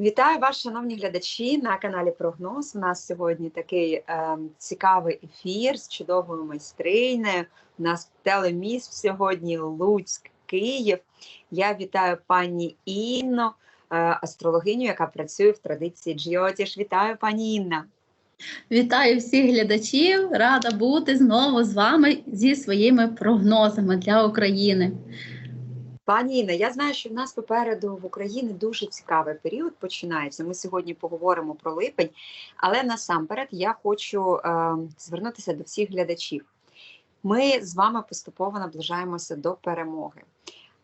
Вітаю вас, шановні глядачі, на каналі Прогноз. У нас сьогодні такий е, цікавий ефір з чудовою майстринею. У нас телеміст сьогодні Луцьк, Київ. Я вітаю пані Інно, е, астрологиню, яка працює в традиції Джйотіш. Вітаю, пані Інна. Вітаю всіх глядачів! Рада бути знову з вами зі своїми прогнозами для України. Пані Інна, я знаю, що в нас попереду в Україні дуже цікавий період починається. Ми сьогодні поговоримо про липень, але насамперед я хочу е, звернутися до всіх глядачів. Ми з вами поступово наближаємося до перемоги.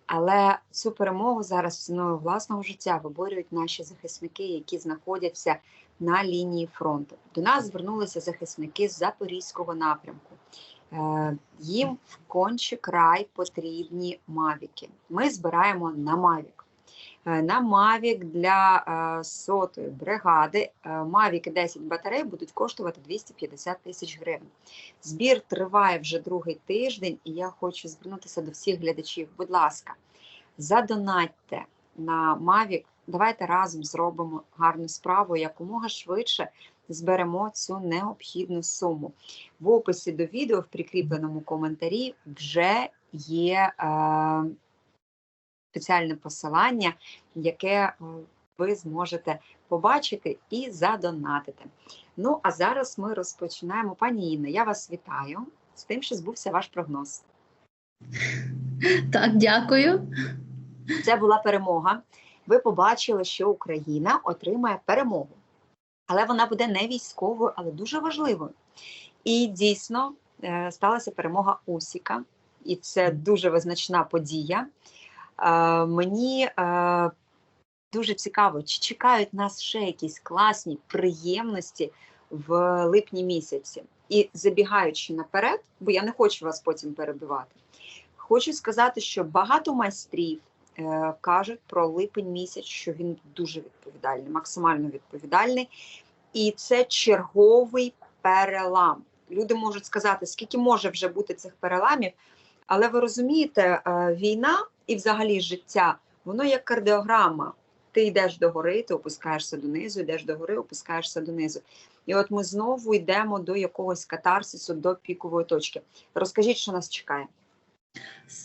Але цю перемогу зараз ціною власного життя виборюють наші захисники, які знаходяться на лінії фронту. До нас звернулися захисники з Запорізького напрямку. Е, Їм в конче край потрібні мавіки. Ми збираємо на мавік. Е, На мавік для е, сотої бригади мавіки 10 батарей будуть коштувати 250 тисяч гривень. Збір триває вже другий тиждень, і я хочу звернутися до всіх глядачів. Будь ласка, задонатьте на Mavic. Давайте разом зробимо гарну справу якомога швидше зберемо цю необхідну суму. В описі до відео в прикріпленому коментарі вже є е, спеціальне посилання, яке е, ви зможете побачити і задонатити. Ну, а зараз ми розпочинаємо. Пані Інна, я вас вітаю з тим, що збувся ваш прогноз. Так, дякую. Це була перемога. Ви побачили, що Україна отримає перемогу. Але вона буде не військовою, але дуже важливою. І дійсно е, сталася перемога Усіка, і це дуже визначна подія. Е, Мені е, дуже цікаво, чи чекають нас ще якісь класні приємності в липні місяці. І забігаючи наперед, бо я не хочу вас потім перебивати, хочу сказати, що багато майстрів кажуть про липень місяць, що він дуже відповідальний, максимально відповідальний. І це черговий перелам. Люди можуть сказати, скільки може вже бути цих переламів, але ви розумієте, е, війна і взагалі життя, воно як кардіограма. Ти йдеш догори, ти опускаєшся донизу, йдеш догори, опускаєшся донизу. І от ми знову йдемо до якогось катарсису, до пікової точки. Розкажіть, що нас чекає.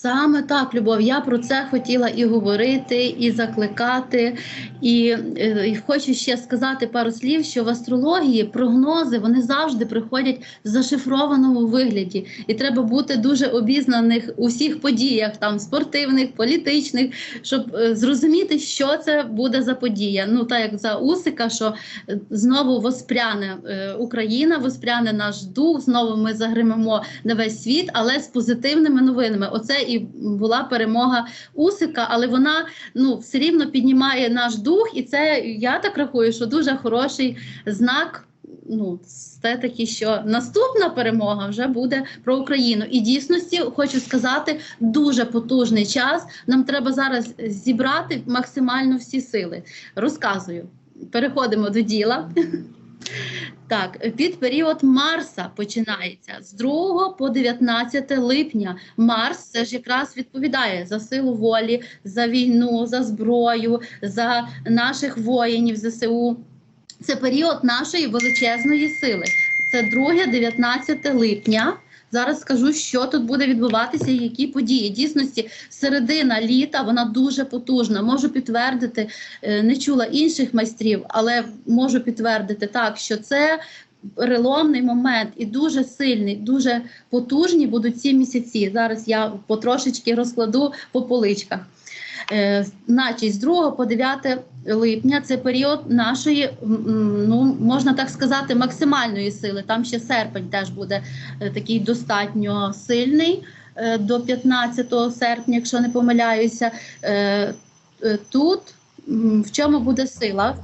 Саме так, Любов, я про це хотіла і говорити, і закликати. І, е, і хочу ще сказати пару слів, що в астрології прогнози вони завжди приходять в зашифрованому вигляді, і треба бути дуже обізнаних у всіх подіях, там спортивних, політичних, щоб е, зрозуміти, що це буде за подія. Ну так як за Усика, що е, знову воспряне Україна, воспряне наш дух. Знову ми загримемо на весь світ, але з позитивними новинами. Оце і була перемога Усика, але вона ну все рівно піднімає наш дух, і це я так рахую, що дуже хороший знак. Ну, це таки, що наступна перемога вже буде про Україну. І дійсності хочу сказати, дуже потужний час. Нам треба зараз зібрати максимально всі сили. Розказую. Переходимо до діла. Так, під період Марса починається з 2 по 19 липня. Марс це ж якраз відповідає за силу волі, за війну, за зброю, за наших воїнів ЗСУ. Це період нашої величезної сили. Це 2-19 липня. Зараз скажу, що тут буде відбуватися, і які події. Дійсності, середина літа вона дуже потужна. Можу підтвердити, е, не чула інших майстрів, але можу підтвердити так, що це переломний момент і дуже сильний, дуже потужні будуть ці місяці. Зараз я потрошечки розкладу по поличках. Е, Значить, з 2 по 9 липня це період нашої, ну можна так сказати, максимальної сили. Там ще серпень теж буде е, такий достатньо сильний е, до 15 серпня, якщо не помиляюся. Тут в чому буде сила?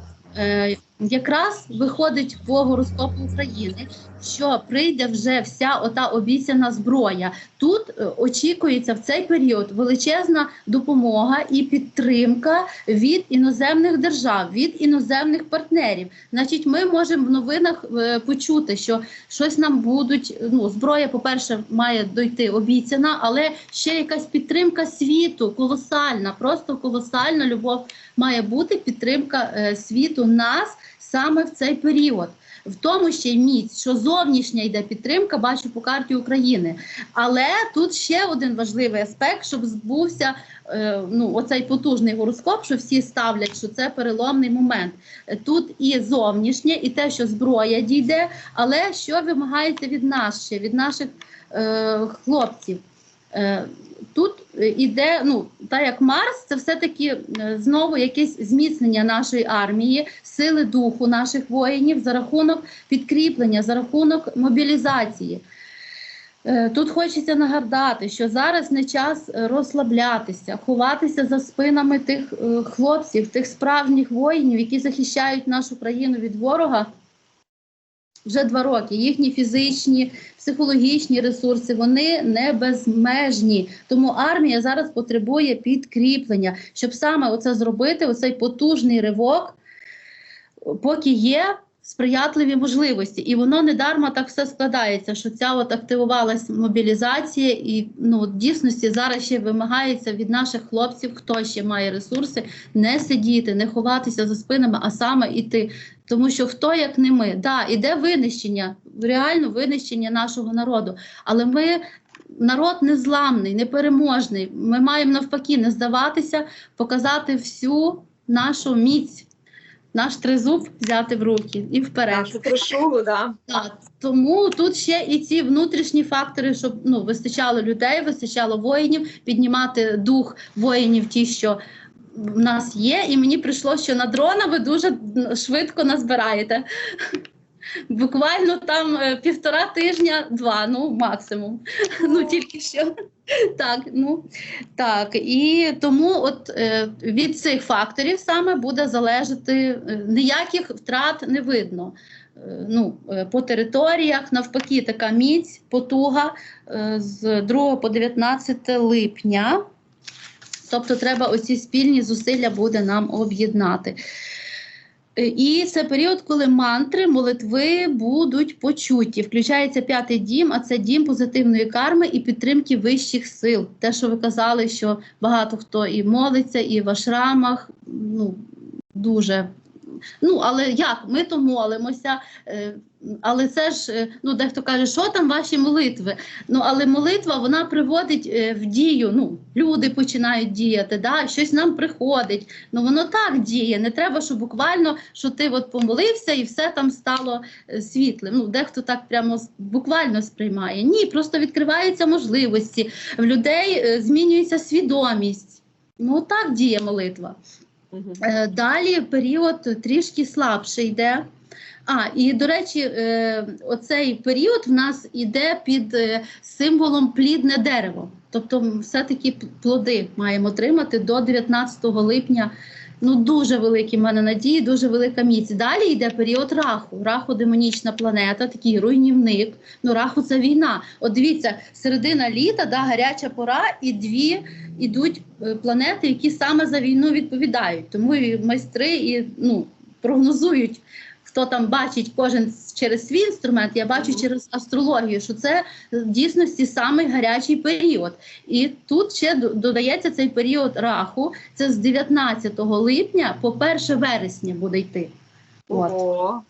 Е, якраз виходить по гороскопу України, що прийде вже вся ота обіцяна зброя. Тут е, очікується в цей період величезна допомога і підтримка від іноземних держав, від іноземних партнерів. Значить, ми можемо в новинах е, почути, що щось нам будуть. Ну, зброя, по-перше, має дойти обіцяна, але ще якась підтримка світу колосальна, просто колосальна любов має бути підтримка е, світу нас саме в цей період. В тому ще й міць, що зовнішня йде підтримка, бачу по карті України. Але тут ще один важливий аспект, щоб збувся е, ну, оцей потужний гороскоп, що всі ставлять, що це переломний момент. Тут і зовнішнє, і те, що зброя дійде, але що вимагається від нас ще, від наших е, хлопців. Е, Тут іде, ну так як Марс, це все-таки е, знову якесь зміцнення нашої армії, сили духу наших воїнів за рахунок підкріплення, за рахунок мобілізації. Е, Тут хочеться нагадати, що зараз не час розслаблятися, ховатися за спинами тих хлопців, тих справжніх воїнів, які захищають нашу країну від ворога. Вже два роки їхні фізичні, психологічні ресурси вони не безмежні. Тому армія зараз потребує підкріплення, щоб саме оце зробити, оцей потужний ривок, поки є сприятливі можливості. І воно не дарма так все складається, що ця от активувалась мобілізація, і ну в дійсності зараз ще вимагається від наших хлопців, хто ще має ресурси, не сидіти, не ховатися за спинами, а саме іти. Тому що хто як не ми, да, іде винищення, реально винищення нашого народу. Але ми народ незламний, непереможний. Ми маємо навпаки не здаватися, показати всю нашу міць, наш тризуб взяти в руки і вперед. Нашу трешулу, да. Так, тому тут ще і ці внутрішні фактори, щоб ну вистачало людей, вистачало воїнів, піднімати дух воїнів, ті, що в нас є. І мені прийшло, що на дрона ви дуже швидко назбираєте. Буквально там е, півтора тижня, два, ну максимум. Ну тільки що. Так, ну так. І тому от е, від цих факторів саме буде залежати е, ніяких втрат не видно. Е, ну, е, по територіях, навпаки, така міць, потуга е, з 2 по 19 липня. Тобто треба оці спільні зусилля буде нам об'єднати. Е, І це період, коли мантри, молитви будуть почуті. Включається п'ятий дім, а це дім позитивної карми і підтримки вищих сил. Те, що ви казали, що багато хто і молиться, і в ашрамах. Ну, дуже. Ну, але як? Ми то молимося. е, Але це ж, е, ну, дехто каже, що там ваші молитви? Ну, але молитва вона приводить е, в дію. Ну, люди починають діяти, да? щось нам приходить. Ну воно так діє. Не треба, що буквально що ти от помолився і все там стало світлим. Ну, дехто так прямо буквально сприймає. Ні, просто відкриваються можливості. В людей змінюється свідомість. Ну так діє молитва. Е, Далі період трішки слабше йде. А, і до речі, е, оцей період в нас іде під е, символом плідне дерево. Тобто, все-таки плоди маємо отримати до 19 липня. Ну, дуже великі в мене надії, дуже велика міць. Далі йде період раху. Раху демонічна планета, такий руйнівник. Ну, раху це війна. От дивіться, середина літа, да, гаряча пора, і дві ідуть е, планети, які саме за війну відповідають. Тому і майстри і ну, прогнозують, хто там бачить кожен через свій інструмент. Я бачу через астрологію, що це в дійсності самий гарячий період. І тут ще до- додається цей період раху. Це з 19 липня по 1 вересня буде йти. От.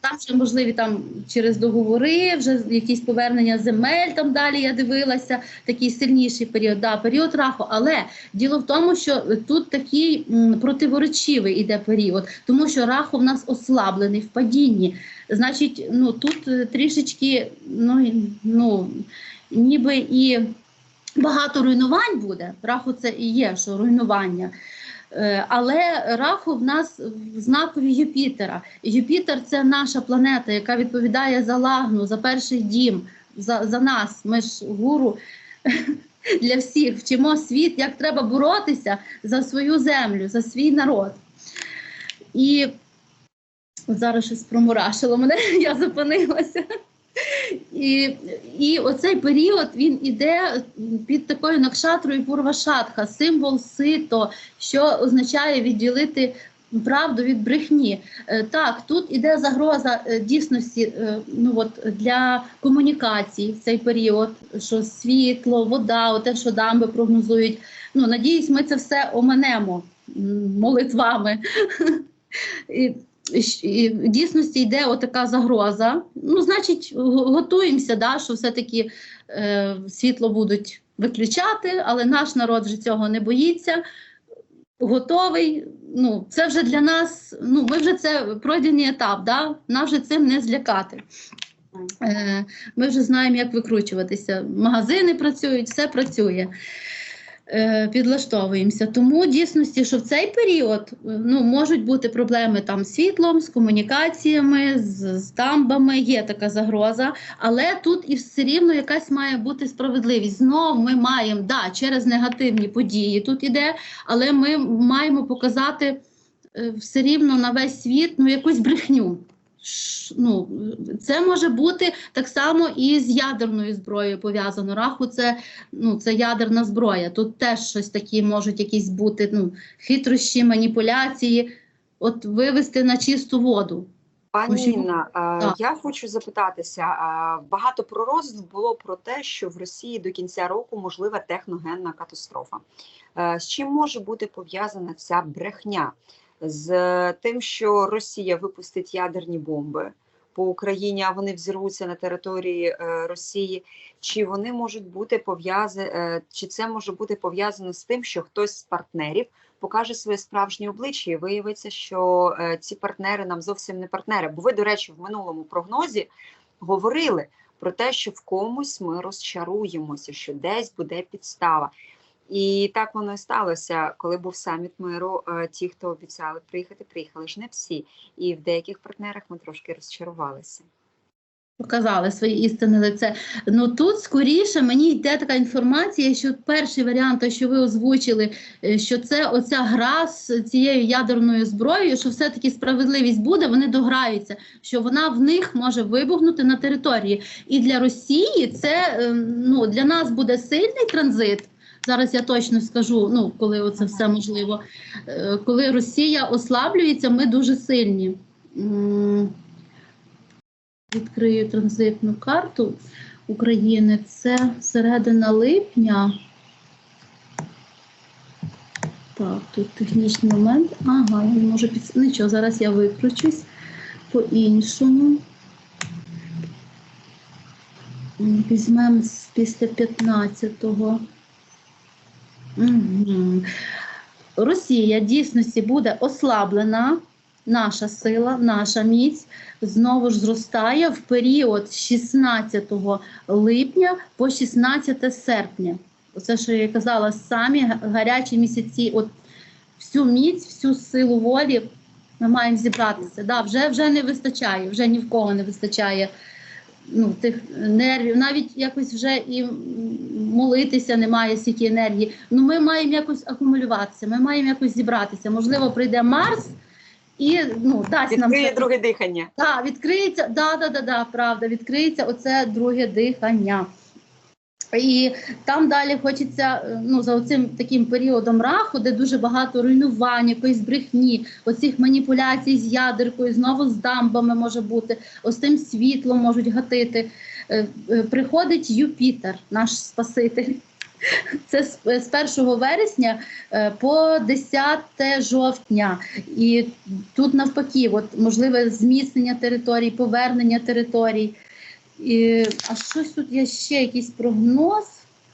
Там ще можливі там через договори, вже якісь повернення земель там далі я дивилася, такий сильніший період, да, період раху. Але діло в тому, що тут такий м, противоречивий іде період, тому що раху в нас ослаблений в падінні. Значить, ну тут е, трішечки, ну, ну ніби і багато руйнувань буде. Раху це і є, що руйнування. Е, Але раху в нас в знакові Юпітера. Юпітер це наша планета, яка відповідає за лагну, за перший дім, за, за нас. Ми ж гуру для всіх вчимо світ, як треба боротися за свою землю, за свій народ. І зараз щось промурашило мене, я зупинилася. І, і оцей період він іде під такою накшатрою Пурвашатха, символ сито, що означає відділити правду від брехні. Е, Так, тут іде загроза е, дійсності е, ну, от, для комунікацій в цей період, що світло, вода, те, що дамби прогнозують. Ну, надіюсь, ми це все оманемо молитвами. В дійсності йде отака загроза. Ну, значить, готуємося, да, що все-таки е, світло будуть виключати, але наш народ вже цього не боїться. Готовий. Ну, це вже для нас, ну, ми вже це пройдений етап, да? нас вже цим не злякати. Е, ми вже знаємо, як викручуватися. Магазини працюють, все працює. Е, підлаштовуємося. Тому дійсності, що в цей період е, ну, можуть бути проблеми там з світлом, з комунікаціями, з, з дамбами, є така загроза, але тут і все рівно якась має бути справедливість. Знов ми маємо да, через негативні події тут іде, але ми маємо показати е, все рівно на весь світ ну, якусь брехню. Ну, це може бути так само і з ядерною зброєю пов'язано. Раху це ну, це ядерна зброя. Тут теж щось такі можуть якісь бути ну, хитрощі, маніпуляції, от вивести на чисту воду. Пані Ну, Інна, я хочу запитатися. Багато пророцтв було про те, що в Росії до кінця року можлива техногенна катастрофа. Е, З чим може бути пов'язана ця брехня? З тим, що Росія випустить ядерні бомби по Україні, а вони взірвуться на території е, Росії. Чи вони можуть бути пов'язані, чи це може бути пов'язано з тим, що хтось з партнерів покаже своє справжнє обличчя, і виявиться, що е, ці партнери нам зовсім не партнери. Бо ви, до речі, в минулому прогнозі говорили про те, що в комусь ми розчаруємося, що десь буде підстава. І так воно і сталося, коли був саміт миру. е, Ті, хто обіцяли приїхати, приїхали ж не всі. І в деяких партнерах ми трошки розчарувалися. Показали своє істинне лице. Ну тут скоріше мені йде така інформація, що перший варіант, що ви озвучили, е, що це оця гра з цією ядерною зброєю, що все-таки справедливість буде, вони дограються, що вона в них може вибухнути на території. І для Росії це е, ну, для нас буде сильний транзит. Зараз я точно скажу, ну коли це все можливо. Е, Коли Росія ослаблюється, ми дуже сильні. Відкрию транзитну карту України. Це середина липня. Так, тут технічний момент. Ага, не можу під... Нічого, зараз я викручусь по-іншому. Візьмемо після 15-го. Угу. Росія дійсності буде ослаблена. Наша сила, наша міць знову ж зростає в період з 16 липня по 16 серпня. Оце, що я казала, самі гарячі місяці, от всю міць, всю силу волі ми маємо зібратися. Да, вже, вже не вистачає, вже ні в кого не вистачає ну, тих нервів, навіть якось вже і молитися немає стільки енергії. Ну, ми маємо якось акумулюватися, ми маємо якось зібратися. Можливо, прийде Марс і ну, дасть нам Відкриє це- друге дихання. так, відкриється, да, да, да, да, правда, відкриється оце друге дихання. І там далі хочеться е, ну, за оцим таким періодом раху, де дуже багато руйнувань, якоїсь брехні, оцих маніпуляцій з ядеркою, знову з дамбами може бути, ось тим світлом можуть гатити. Е, е, Приходить Юпітер, наш Спаситель. Це з з 1 вересня по 10 жовтня. І тут навпаки, от можливе зміцнення територій, повернення територій. І, а щось тут є ще якийсь прогноз.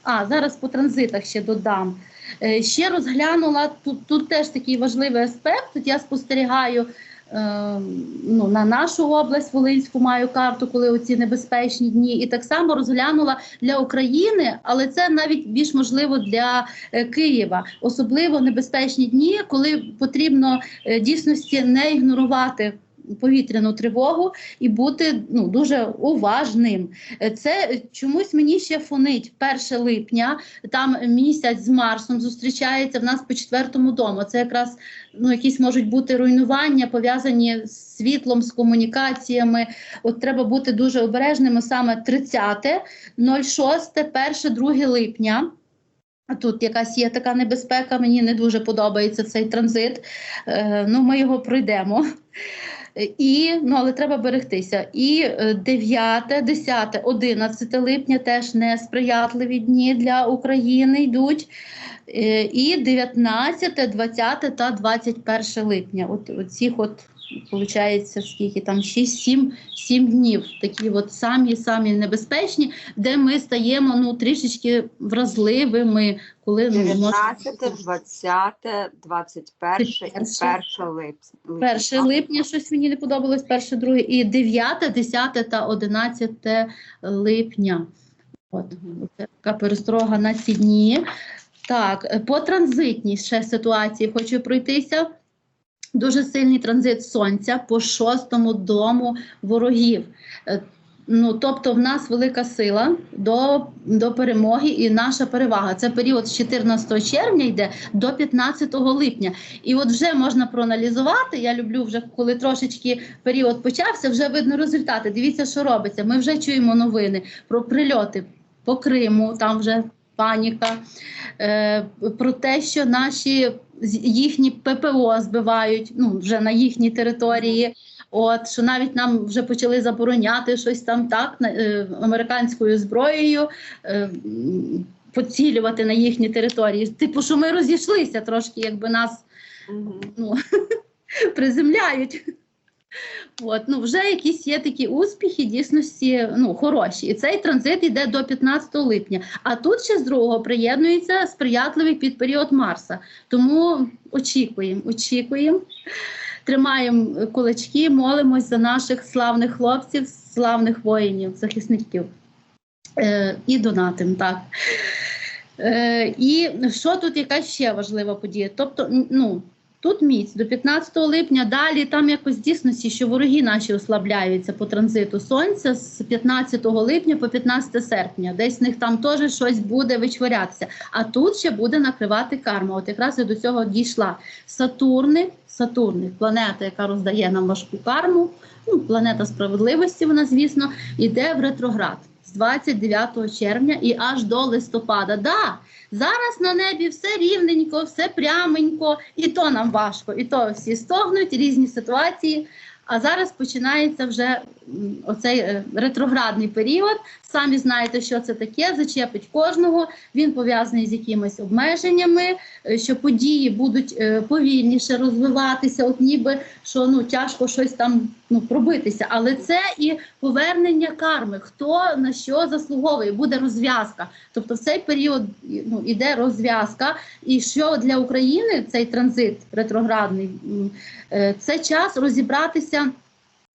А, зараз по транзитах ще додам. Е, ще розглянула тут, тут теж такий важливий аспект. Тут я спостерігаю е, ну, на нашу область Волинську маю карту, коли оці небезпечні дні, і так само розглянула для України, але це навіть більш можливо для е, Києва. Особливо небезпечні дні, коли потрібно е, дійсності не ігнорувати повітряну тривогу і бути ну, дуже уважним. Е, Це чомусь мені ще фонить 1 липня. Там місяць з Марсом зустрічається в нас по четвертому дому. Це якраз ну, якісь можуть бути руйнування, пов'язані з світлом, з комунікаціями. От треба бути дуже обережними саме 30, 06, 1, 2 липня. Тут якась є така небезпека, мені не дуже подобається цей транзит. Е, ну, ми його пройдемо. І, ну, але треба берегтися. І е, 9, 10, 11 липня теж несприятливі дні для України йдуть. Е, І 19, 20 та 21 липня. От цих от, виходить, скільки там 6-7 7 днів, такі от самі самі небезпечні, де ми стаємо ну трішечки вразливими, коли ну, може 19, 20, 21 і 1 липня. 1 липня щось мені не подобалось, 1, 2, і 9, 10 та 11 липня. От це така пересторога на ці дні. Так, по транзитній ще ситуації хочу пройтися. Дуже сильний транзит сонця по шостому дому ворогів. Е, Ну, тобто, в нас велика сила до, до перемоги і наша перевага. Це період з 14 червня йде до 15 липня. І от вже можна проаналізувати. Я люблю вже коли трошечки період почався, вже видно результати. Дивіться, що робиться. Ми вже чуємо новини про прильоти по Криму. Там вже паніка, е, про те, що наші їхні ППО збивають ну, вже на їхній території. От що навіть нам вже почали забороняти щось там так на- е, американською зброєю. е, Поцілювати на їхні території. Типу, що ми розійшлися трошки, якби нас ну, приземляють. От, ну, вже якісь є такі успіхи, дійсності ну, хороші. І цей транзит йде до 15 липня. А тут ще з другого приєднується сприятливий під період Марса. Тому очікуємо, очікуємо. Тримаємо кулачки, молимось за наших славних хлопців, славних воїнів, захисників. Е, і донатим, так. Е, і що тут яка ще важлива подія? Тобто, ну, тут міць до 15 липня, далі там якось дійсності, що вороги наші ослабляються по транзиту сонця з 15 липня по 15 серпня. Десь в них там теж щось буде вичворятися. А тут ще буде накривати карма. От якраз я до цього дійшла. Сатурни, Сатурни, планета, яка роздає нам важку карму, ну, планета справедливості, вона, звісно, йде в ретроград з 29 червня і аж до листопада. Да, зараз на небі все рівненько, все пряменько, і то нам важко, і то всі стогнуть, різні ситуації. А зараз починається вже оцей е, ретроградний період. Самі знаєте, що це таке, зачепить кожного. Він пов'язаний з якимись обмеженнями, е, що події будуть е, повільніше розвиватися, от ніби що ну тяжко щось там ну пробитися. Але це і повернення карми. Хто на що заслуговує, буде розв'язка. Тобто в цей період ну іде розв'язка. І що для України цей транзит ретроградний е, це час розібратися.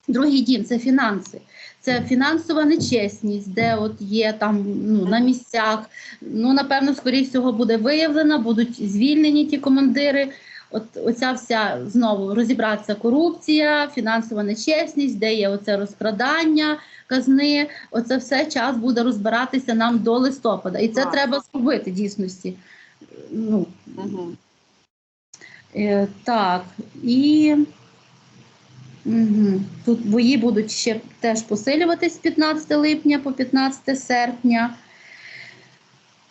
Другий дім це фінанси. Це фінансова нечесність, де от є там ну, на місцях. Ну, напевно, скоріше всього буде виявлена, будуть звільнені ті командири. От оця вся знову розібратися корупція, фінансова нечесність, де є оце розкрадання казни. Оце все час буде розбиратися нам до листопада. І це Так. треба зробити дійсності. Ну, Мгм. Е, так, і угу. тут бої будуть ще теж посилюватись з 15 липня по 15 серпня.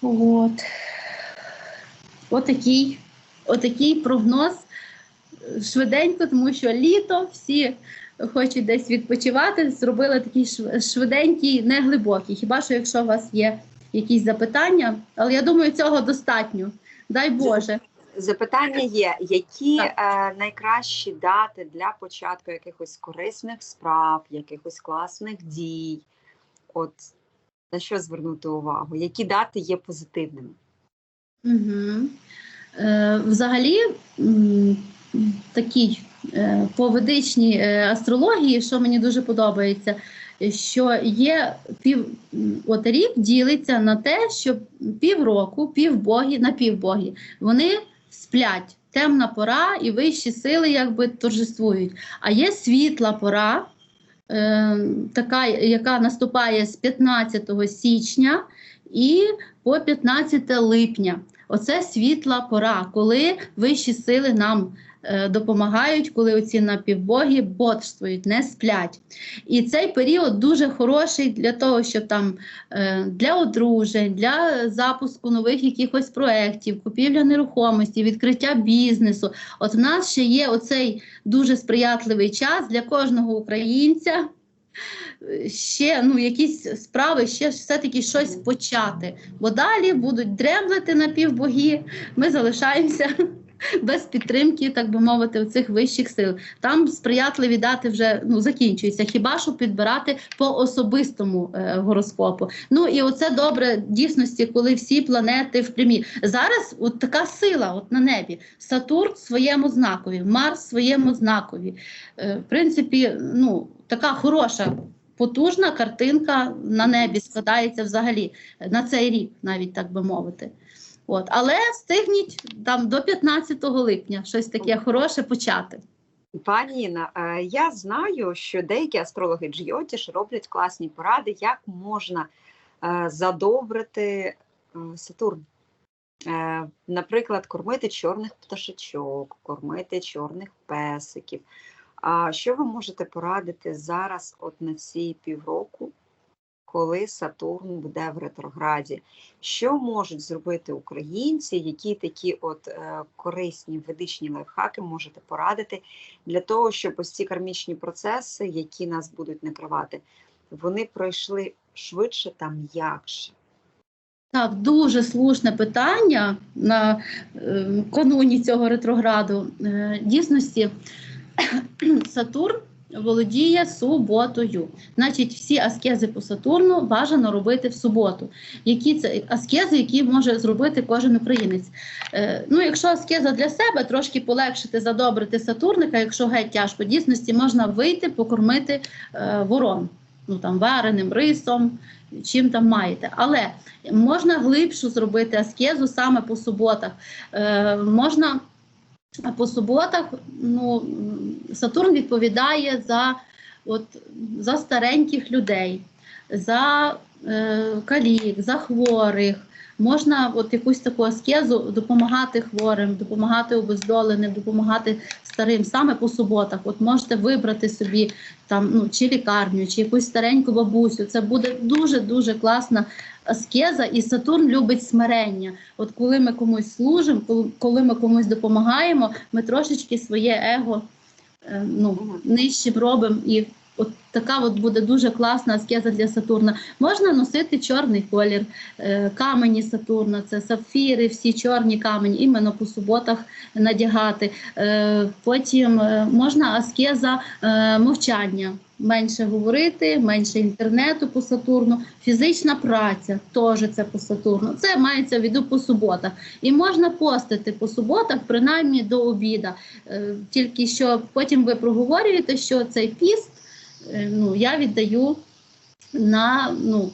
От. Отакий, отакий прогноз швиденько, тому що літо всі хочуть десь відпочивати. Зробили такий шв- швиденький, неглибокий. Хіба що якщо у вас є якісь запитання, але я думаю, цього достатньо. Дай Боже. Запитання є: які е, найкращі дати для початку якихось корисних справ, якихось класних дій? От на що звернути увагу? Які дати є позитивними? Угу. Е, взагалі, такій е, по ведичній е, астрології, що мені дуже подобається, що є пів от рік ділиться на те, що півроку, півбоги на півбоги. Вони сплять. Темна пора і вищі сили якби торжествують. А є світла пора, е, така, яка наступає з 15 січня і по 15 липня. Оце світла пора, коли вищі сили нам е, допомагають, коли оці напівбоги бодрствують, не сплять. І цей період дуже хороший для того, щоб там е, для одружень, для запуску нових якихось проєктів, купівля нерухомості, відкриття бізнесу. От в нас ще є оцей дуже сприятливий час для кожного українця. Ще ну, якісь справи, ще все-таки щось почати. Бо далі будуть дремлити напівбоги, ми залишаємося без підтримки, так би мовити, цих вищих сил. Там сприятливі дати вже ну, закінчуються. Хіба що підбирати по особистому е, гороскопу. Ну і оце добре дійсності, коли всі планети в прямі. Зараз от така сила от на небі. Сатурн своєму знакові, Марс своєму знакові. Е, в принципі, ну така хороша. Потужна картинка на небі складається взагалі на цей рік, навіть так би мовити. От. Але встигніть там до 15 липня щось таке хороше почати. Пані Інна, е, я знаю, що деякі астрологи Джйотіш роблять класні поради, як можна е, задобрити е, Сатурн. Наприклад, кормити чорних пташечок, кормити чорних песиків. А що ви можете порадити зараз, от на ці півроку, коли Сатурн буде в ретрограді? Що можуть зробити українці, які такі от е, корисні ведичні лайфхаки можете порадити для того, щоб ось ці кармічні процеси, які нас будуть накривати, вони пройшли швидше та м'якше? Так, дуже слушне питання на е, кануні цього ретрограду. Е, дійсності Сатурн володіє суботою. Значить, всі аскези по Сатурну бажано робити в суботу. Які це аскези, які може зробити кожен українець? Е, ну, якщо аскеза для себе, трошки полегшити, задобрити Сатурника, якщо геть тяжко, дійсності можна вийти, покормити е, ворон. Ну там вареним рисом, чим там маєте. Але можна глибшу зробити аскезу саме по суботах. Е, можна по суботах, ну, Сатурн відповідає за, от, за стареньких людей, за е, калік, за хворих. Можна от якусь таку аскезу допомагати хворим, допомагати обездоленим, допомагати старим саме по суботах. От можете вибрати собі там ну чи лікарню, чи якусь стареньку бабусю. Це буде дуже дуже класна аскеза, і Сатурн любить смирення. От коли ми комусь служимо, коли- ми комусь допомагаємо, ми трошечки своє его е, ну, нижчим робимо. І от така от буде дуже класна аскеза для Сатурна. Можна носити чорний колір, е, камені Сатурна, це сапфіри, всі чорні камені, іменно по суботах надягати. Е, Потім можна аскеза мовчання. Менше говорити, менше інтернету по Сатурну, фізична праця теж це по Сатурну. Це мається в виду по суботах. І можна постити по суботах, принаймні до обіда. Е, Тільки що потім ви проговорюєте, що цей піст е, ну, я віддаю на ну,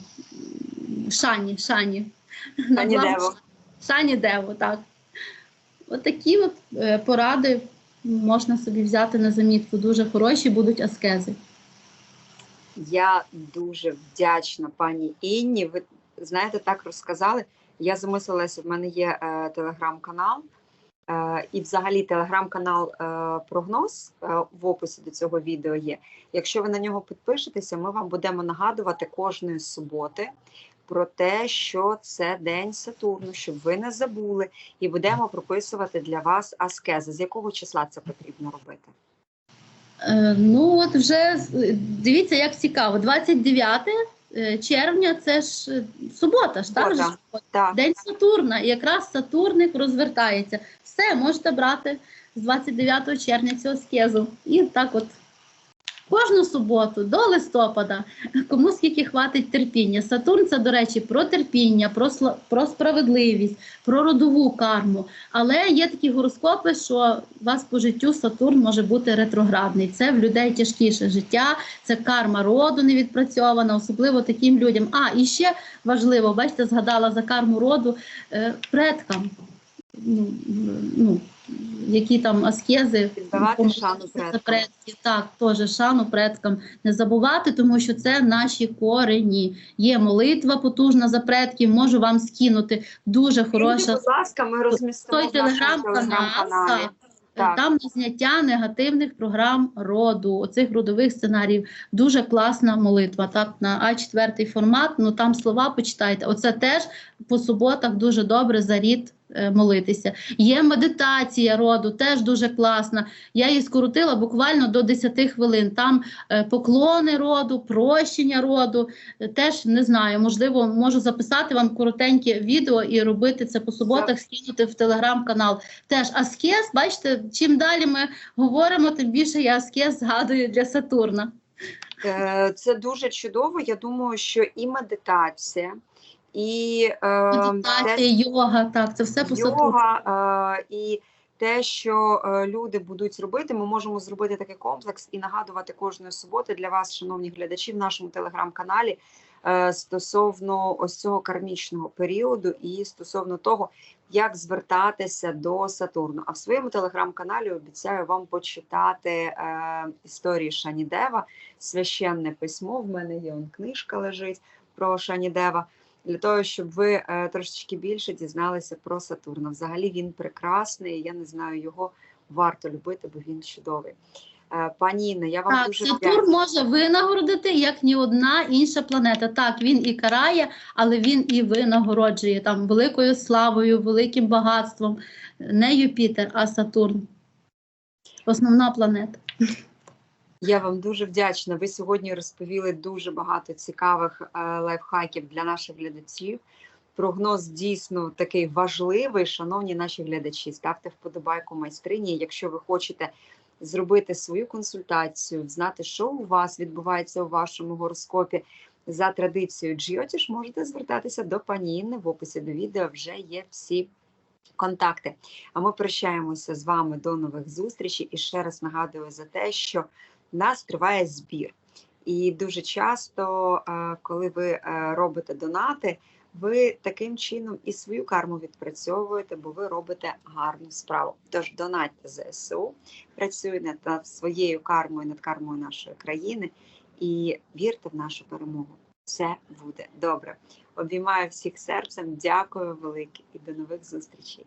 шані, шані. На Пані Дево. Шані Дево, так. От от е, поради можна собі взяти на замітку. Дуже хороші будуть аскези. Я дуже вдячна пані Інні. Ви знаєте, так розказали. Я замислилася, в мене є е, телеграм-канал, е, і взагалі телеграм-канал е, прогноз е, в описі до цього відео є. Якщо ви на нього підпишетеся, ми вам будемо нагадувати кожної суботи про те, що це день Сатурну, щоб ви не забули, і будемо прописувати для вас аскези. З якого числа це потрібно робити? Е, ну от вже дивіться, як цікаво. 29 е, червня це ж е, субота, ж так? же. Так. День Сатурна. І якраз Сатурник розвертається. Все, можете брати з 29 червня цього скезу. І так от кожну суботу до листопада, кому скільки хватить терпіння. Сатурн це, до речі, про терпіння, про, про справедливість, про родову карму. Але є такі гороскопи, що у вас по життю Сатурн може бути ретроградний. Це в людей тяжкіше життя, це карма роду не відпрацьована, особливо таким людям. А і ще важливо, бачите, згадала за карму роду е, предкам. ну, ну, які там аскези. Віддавати шану предків. Так, теж шану предкам не забувати, тому що це наші корені. Є молитва потужна за предків, можу вам скинути. Дуже хороша. Будь ласка, ми розмістимо Той в телеграм-канал, так. Так. Там на зняття негативних програм роду, оцих родових сценаріїв. Дуже класна молитва. Так, на А4 формат, ну там слова почитайте. Оце теж по суботах дуже добре за рід е, молитися. Є медитація роду, теж дуже класна. Я її скоротила буквально до 10 хвилин. Там е, поклони роду, прощення роду. Е, Теж не знаю, можливо, можу записати вам коротеньке відео і робити це по суботах, скинути в телеграм-канал. Теж аскез, бачите, чим далі ми говоримо, тим більше я аскез згадую для Сатурна. Е, Це дуже чудово. Я думаю, що і медитація, і е, Медитація, йога, так, це все по йога е, і те, що е, люди будуть робити, ми можемо зробити такий комплекс і нагадувати кожної суботи для вас, шановні глядачі, в нашому телеграм-каналі е, стосовно ось цього кармічного періоду і стосовно того, як звертатися до Сатурну. А в своєму телеграм-каналі обіцяю вам почитати е, історії Шанідева, священне письмо. В мене є он книжка лежить про Шанідева для того, щоб ви е, трошечки більше дізналися про Сатурна. Взагалі він прекрасний. Я не знаю, його варто любити, бо він чудовий. Е, пані Інна, я вам Так, дуже Сатурн вдячна. може винагородити як ні одна інша планета. Так, він і карає, але він і винагороджує там великою славою, великим багатством. Не Юпітер, а Сатурн. Основна планета. Я вам дуже вдячна. Ви сьогодні розповіли дуже багато цікавих е, лайфхаків для наших глядачів. Прогноз дійсно такий важливий. Шановні наші глядачі, ставте вподобайку майстрині. Якщо ви хочете зробити свою консультацію, знати, що у вас відбувається у вашому гороскопі за традицією Джіотіш, можете звертатися до пані Інни. В описі до відео вже є всі контакти. А ми прощаємося з вами до нових зустрічей. І ще раз нагадую за те, що нас триває збір. І дуже часто, е, коли ви е, робите донати, ви таким чином і свою карму відпрацьовуєте, бо ви робите гарну справу. Тож донатьте ЗСУ, працюйте над своєю кармою, над кармою нашої країни і вірте в нашу перемогу. Все буде добре. Обіймаю всіх серцем. Дякую велике і до нових зустрічей.